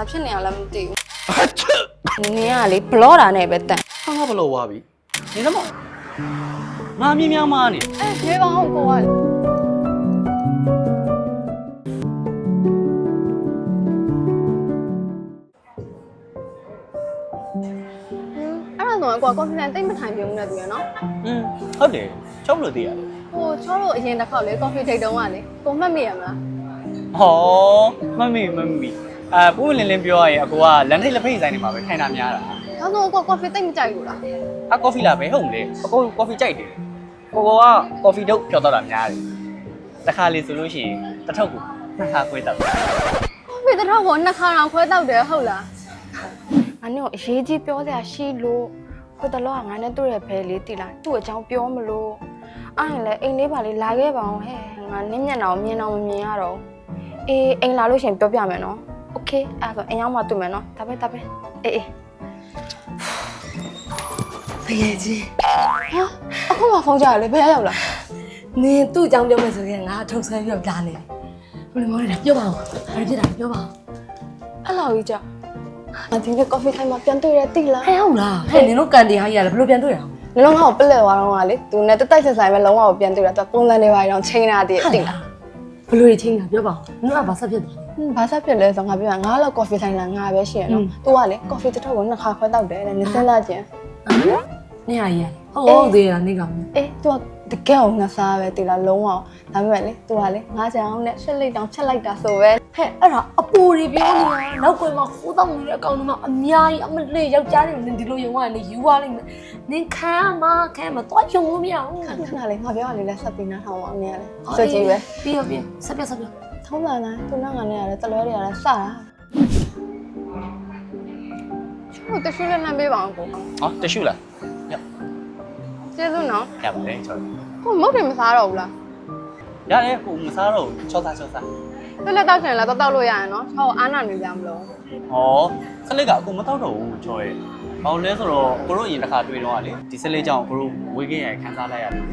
ဘာဖြစ်နေရလဲမသိဘူးနင်ကလေဘလော့တာနဲ့ပဲတန်ဟာငါဘလို့ဝါပြီနေတော့ငါမြင်းများမားနေအဲရွေးပါအောင်ကိုကလေအဲ့ဒါဆိုရင်ကိုက confidence တိတ်မထိုင်ပြုံးနေတူရနော်อืมဟုတ်တယ်ချုပ်လို့သိရတယ်ဟိုချောလို့အရင်တစ်ခေါက်လေ coffee date တုန်းကလေကိုမှတ်မိရမလားဟောမမီမမီ အာပုံလင်းလင်းပြောရရင်အကိုကလန်ထိတ်လက်ဖိတ်ဆိုင်နေမှာပဲထိုင်တာများတာဒါဆိုကို coffee တိတ်မကြိုက်ဘူးလားအကော်ဖီလာပဲဟုတ်မလဲအကိုကော်ဖီကြိုက်တယ်ကိုကောကကော်ဖီတော့ပြောတော့တာများတယ်တစ်ခါလေဆိုလို့ရှိရင်တစ်ထုပ်ကိုနှစ်ခါခွဲတော့ coffee တစ်ထောက်ကိုနှစ်ခါတောင်ခွဲတောက်တယ်ဟုတ်လားငါနဲ့အရေးကြီးပြောစရာရှိလို့ဟိုတလောကငါနဲ့တွေ့ရဖဲလေးတိလားသူ့အကြောင်းပြောမလို့အဲ့ရင်လေအိမ်လေးပါလေးလာခဲ့ပါအောင်ဟဲ့ငါနင်းမျက်နှာကိုမြင်တော့မမြင်ရတော့အေးအိမ်လာလို့ရှရင်ပြောပြမယ်နော် โอเคအဲ့ဒါဆိုအိမ်ရောက်မှတွေ့မယ်နော်ဒါပဲဒါပဲအေးအေး တကယ်ကြီး ဟာအခုမှဖုန်းကြရလေဘယ်ရောက်လာ နင်သူ့အကြောင်းပြောမယ်ဆိုရင်ငါထုတ်ဆွဲပြီးတော့ပြနေတယ်ဘယ်လိုမောလဲပြောပါဦးဘာဖြစ်တာပြောပါဦး အဲ့လောက်ကြီးကြောက်ငါဒီနေ့ coffee time မှာပြန်တွေ့ရတိလား ဟဲ့ဟုတ်လားဟဲ့နင်တို့ကန်တရားကြီးရတယ်ဘယ်လိုပြန်တွေ့ရအောင် နင်လုံးငါ့ကိုပလက်သွားတော့ကလေသူနဲ့တက်တိုက်ဆက်ဆိုင်ပဲလုံးဝကိုပြန်တွေ့တာသူကပုံစံတွေပါအောင်ချိန်တာတည်းတိလား ဘယ်လိုချင်းတာပြောပါဦးနင်ကဘာဆက်ဖြစ်သွားလဲ ဟင်း ဘာဆက်ဖြစ်လဲဆိုတော့ငါပြောတာငါလောက် coffee ဆိုင်လာငါပဲရှိရနော် อืม ။ तू ကလေ coffee တစ်ထုပ်ကိုနှစ်ခါခွဲတောက်တယ်တဲ့နင်စဉ်းစားကြည့် နင်ဟာကြီးဟုတ်ဟုတ်သေးတာနင်ကောင် ။အေး तू ကတကယ်အောင်ငါစားပဲတိလားလုံးဝ။ဒါပေမဲ့လေ तू ကလေငါးချောင်းနဲ့ရှစ်လိတ်တောင်ချက်လိုက်တာဆိုပဲ ဟဲ့အဲ့ဒါအပူတွေပြောနေတာနောက်ကွယ်မှာခိုးတော့နေတဲ့အကောင်တွေမှာအများကြီးအမလေးယောက်ျားတွေနင်ဒီလိုယုံရတယ်ယူသွားလိမ့်မယ်နင်ခံမခံမတော့ယုံလို့မရဘူး ။ခဏခဏလေးငါပြောရလေလက်ဆက်ပြီးနားထောင်အောင်နေရလေ။ဆိုကြည့်ပဲ ပြီးရောပြီးဆက်ပြဆက်ပြ ။ ထုံးလာလား तू နဲ့ငါနဲ့ရတယ်တလွဲတွေရတယ်စတာ။ချို့တရှိလည်းလမ်းပေးပါအောင်ကိုဟောတရှူလား။ကျေးဇူးနော်ရပါတယ်ချော။ကိုမုတ်တယ်မစားတော့ဘူးလားရတယ်ကိုမစားတော့ချောစားချောစား။တက်လက်တောက်ချင်လည်းတော့တောက်လို့ရရနော်။ချောက်အားနာနေကြမလို့ဟောဆက်လက်ကအကိုမတော့တော့ဘူးချောရဲ့ဘာလို့လဲဆိုတော့ကိုတို့အရင်တစ်ခါတွေ့တော့ကလေဒီဆက်လက်ကြောင့်ကိုတို့ဝေးခဲ့ရခန်းစားလိုက်ရတယ်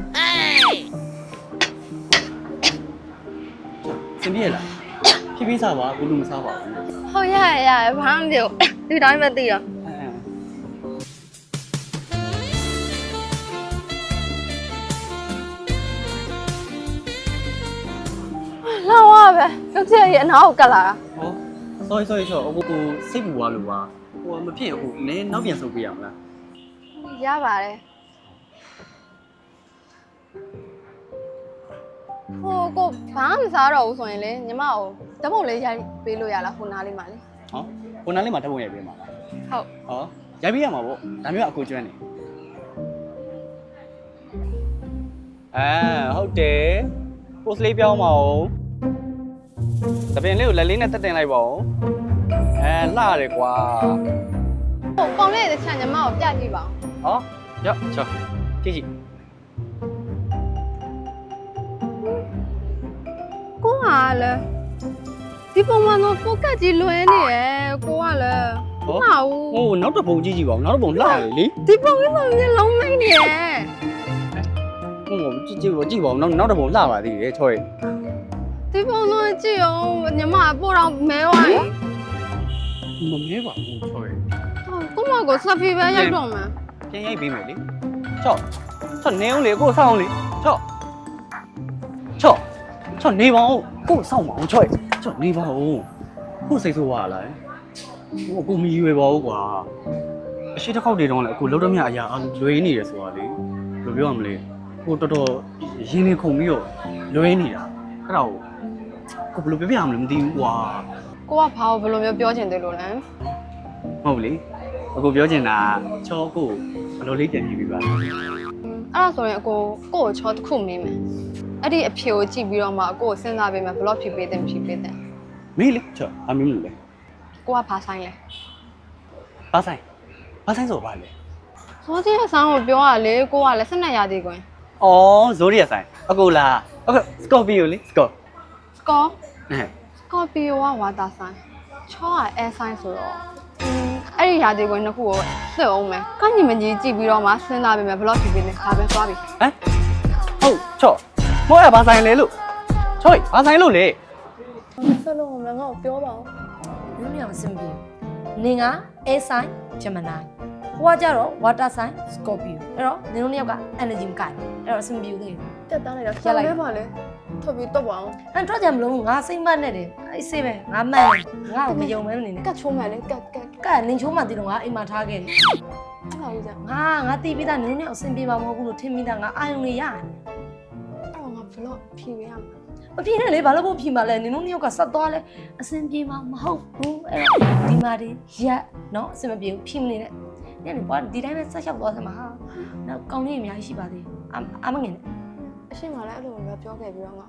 စင်ပြေလားဖြည်းဖြည်းစားပါကိုလူမစားပါဘူး။ဟုတ်ရရရဘာမှမပြော။ဒီတိုင်းပဲသိရ။လာဝပဲရုပ်ချက်ရဲ့အနာကိုကတ်လာတာဟော sorry sorry ချောအခုကိုစိတ်ပူသွားလို့ပါဟိုမဖြစ်အခုနည်းနောက်ပြန်ဆုပ်ပြရမလားရပါတယ် ဟိုကိုဘာမှမစားတော့ဘူးဆိုရင်လေညီမကိုဓာတ်ပုံလေးရိုက်ပေးလို့ရလားဟိုနားလေးမှာလေဟောကိုနားလေးမှာတပုံရိုက်ပေးမှာလားဟုတ်ဟောရိုက်ပေးရမှာပေါ့ဒါမျိုးအကိုကျွမ်းနေအဲဟုတ်တယ် post လေးပြောင်းပါဦးတပင်လေးကိုလက်လေးနဲ့တက်တင်လိုက်ပါဦးအဲလှရတယ်ကွာဟိုကောင်လေးတစ်ချက်ညီမကိုပြကြည့်ပါဦးဟောရောက်ချောကြည့်ကြည့် လည်းဒီပုံမှန်တော့ focus ကြီးလွယ်နေရဲ့ကိုကလည်းမဟုတ်ဘူးဟိုနောက်တစ်ပုံကြည့်ကြည့်ပါဦးနောက်တစ်ပုံလှရတယ်လေဒီပုံလေးမှမျက်လုံးမိတ်နေရဲ့ဟိုကြည့်ကြည့်ပါကြည့်ပါဦးနောက်နောက်တစ်ပုံလှပါသေးတယ်ချောရဲ့ဒီပုံတော့ကြည့်အောင်ညီမကပို့တော့မဲသွားရင်မမဲပါဘူးချောရဲ့ကိုမကိုဆက်ဖီပဲရိုက်တော့မှာပြန်ရိုက်ပေးမယ်လေချော့ချော့နေအောင်လေကိုစောင်းအောင်လေချော့ချော့ချော့နေပါဦး ကိုစောင်းပါဦးချော့ရဲ့ချော့နေပါဦးကိုစိတ်ဆိုးပါလားဟိုကိုမီရွယ်ပါဦးကွာအရှိတစ်ခေါက်တည်းတော့လေအခုလုံးတော့မြအရာအလွေးနေတယ်ဆိုတာလေဘယ်လိုပြောရမလဲကိုတော်တော်ရင်းနေခုန်ပြီးတော့လွေးနေတာအဲ့ဒါကိုကိုဘယ်လိုပြောပြရမလဲမသိဘူးကွာကိုကဘာကိုဘယ်လိုမျိုးပြောချင်တယ်လို့လဲမဟုတ်လေအခုပြောချင်တာချောကိုဘယ်လိုလေးပြန်ကြည့်ပြီးပါလဲအဲ့ဒါဆိုရင်အကိုကိုကိုချောတစ်ခုမေးမယ် အဲ့ဒီအဖြေကိုကြည့်ပြီးတော့မှအကိုကိုစဉ်းစားပေးမယ်ဘယ်တော့ဖြေပေးတယ်မဖြေပေးတယ်မေးလေချောအမင်းမလို့လေကိုကဘာဆိုင်လဲဘာဆိုင်ဘာဆိုင်ဆိုဘာလဲစောကြီးရဲ့ဆောင်းကိုပြောရလေကိုကလည်းဆက်နေရသေးကွင်အော်ဇိုးရီရဆိုင်အကူလားအခုစကော်ပီယိုလေစကောစကောအဲစကောပီယိုကဝါတာဆိုင်ချောကအဲဆိုင်ဆိုတော့อืมအဲ့ဒီရာသီကွင်နှစ်ခုကိုလှည့်အောင်မယ်ကညင်မကြီးကြည့်ပြီးတော့မှစဉ်းစားပေးမယ်ဘယ်တော့ဖြေပေးလဲဒါပဲသွားပြီဟမ်ဟုတ်ချော မောရဘာဆိုင်လဲလို့ချောဘာဆိုင်လို့လေဆက်လို့မလဲငါ့ကိုပြောပါဦးနင်နှစ်ယောက်အဆင်ပြေနင်က air sign gemini ဟိုကကြတော့ water sign scorpio အဲ့တော့နင်တို့နှစ်ယောက်က energy မကိုက်အဲ့တော့အဆင်ပြေသေးတယ်တက်သားလိုက်တော့ရက်လိုက်လဲပါလေထွက်ပြီးတော့ပါအောင်အဲ့တော့ကြမလို့ငါစိတ်မနဲ့တယ်အဲ့စိတ်ပဲငါမှန်တယ်ငါ့ကိုမယုံမဲမနေနဲ့ကတ်ချိုးမှလည်းကတ်ကတ်ကဲနင်ချိုးမှတည်တော့ငါအိမ်မှာထားခဲ့တယ်အဲ့လိုကြီးကြငါငါတီးပြီးသားနင်တို့နှစ်ယောက်အဆင်ပြေမှာမဟုတ်ဘူးလို့ထင်မိတာငါအာယုံလေးရတယ် အဲ့တော့ငါဘလော့ဖြေပေးရမှာမပြေနဲ့လေဘာလို့ဖို့ဖြီမှာလဲနင်တို့နှစ်ယောက်ကဆက်သွားလဲအဆင်ပြေမှာမဟုတ်ဘူးအဲ့တော့ဒီမှာဒီရက်နော်အဆင်မပြေဘူးဖြီမနေနဲ့ညနေပေါ်ဒီတိုင်းပဲဆက်လျှောက်သွားစမ်းပါဟာနောက်ကောင်းလေးအများကြီးရှိပါသေးတယ်အာအာမငင်နဲ့အရှိမလည်းအဲ့လိုပဲပြောခဲ့ပြီးတော့ငါ